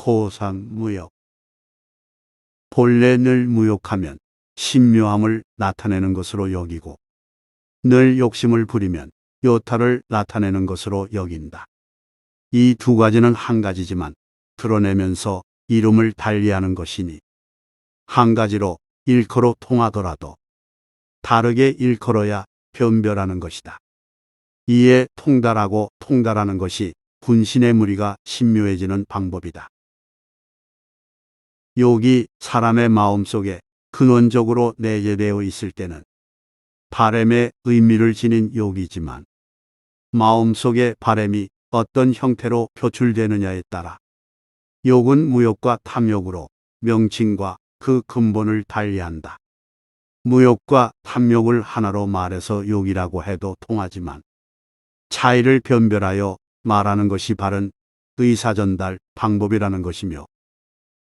고상무역. 본래 늘 무욕하면 신묘함을 나타내는 것으로 여기고 늘 욕심을 부리면 요탈을 나타내는 것으로 여긴다. 이 두 가지는 한 가지지만 드러내면서 이름을 달리하는 것이니 한 가지로 일컬어 통하더라도 다르게 일컬어야 변별하는 것이다. 이에 통달하고 통달하는 것이 분신의 무리가 신묘해지는 방법이다. 욕이 사람의 마음 속에 근원적으로 내재되어 있을 때는 바램의 의미를 지닌 욕이지만 마음 속의 바램이 어떤 형태로 표출되느냐에 따라 욕은 무욕과 탐욕으로 명칭과 그 근본을 달리한다. 무욕과 탐욕을 하나로 말해서 욕이라고 해도 통하지만 차이를 변별하여 말하는 것이 바른 의사전달 방법이라는 것이며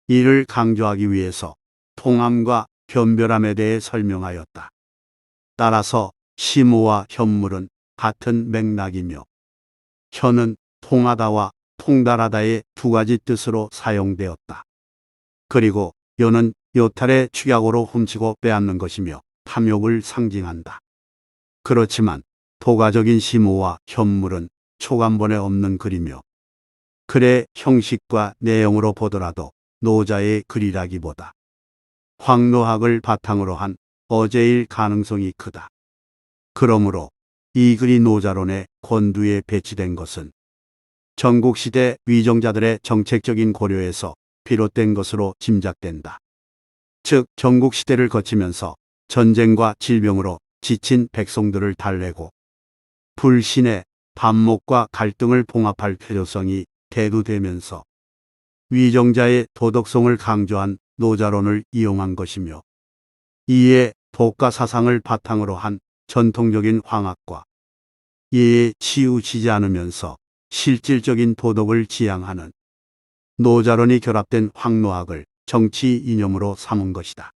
이를 강조하기 위해서 통함과 변별함에 대해 설명하였다. 따라서 심오와 현물은 같은 맥락이며 현은 통하다와 통달하다의 두 가지 뜻으로 사용되었다. 그리고 요는 요탈의 축약으로 훔치고 빼앗는 것이며 탐욕을 상징한다. 그렇지만 도가적인 심오와 현물은 초간본에 없는 글이며 글의 형식과 내용으로 보더라도 노자의 글이라기보다 황노학을 바탕으로 한 어제일 가능성이 크다. 그러므로 이 글이 노자론의 권두에 배치된 것은 전국시대 위정자들의 정책적인 고려에서 비롯된 것으로 짐작된다. 즉 전국시대를 거치면서 전쟁과 질병으로 지친 백성들을 달래고 불신의 반목과 갈등을 봉합할 필요성이 대두되면서 위정자의 도덕성을 강조한 노자론을 이용한 것이며 이에 도가 사상을 바탕으로 한 전통적인 황학과 이에 치우치지 않으면서 실질적인 도덕을 지향하는 노자론이 결합된 황노학을 정치 이념으로 삼은 것이다.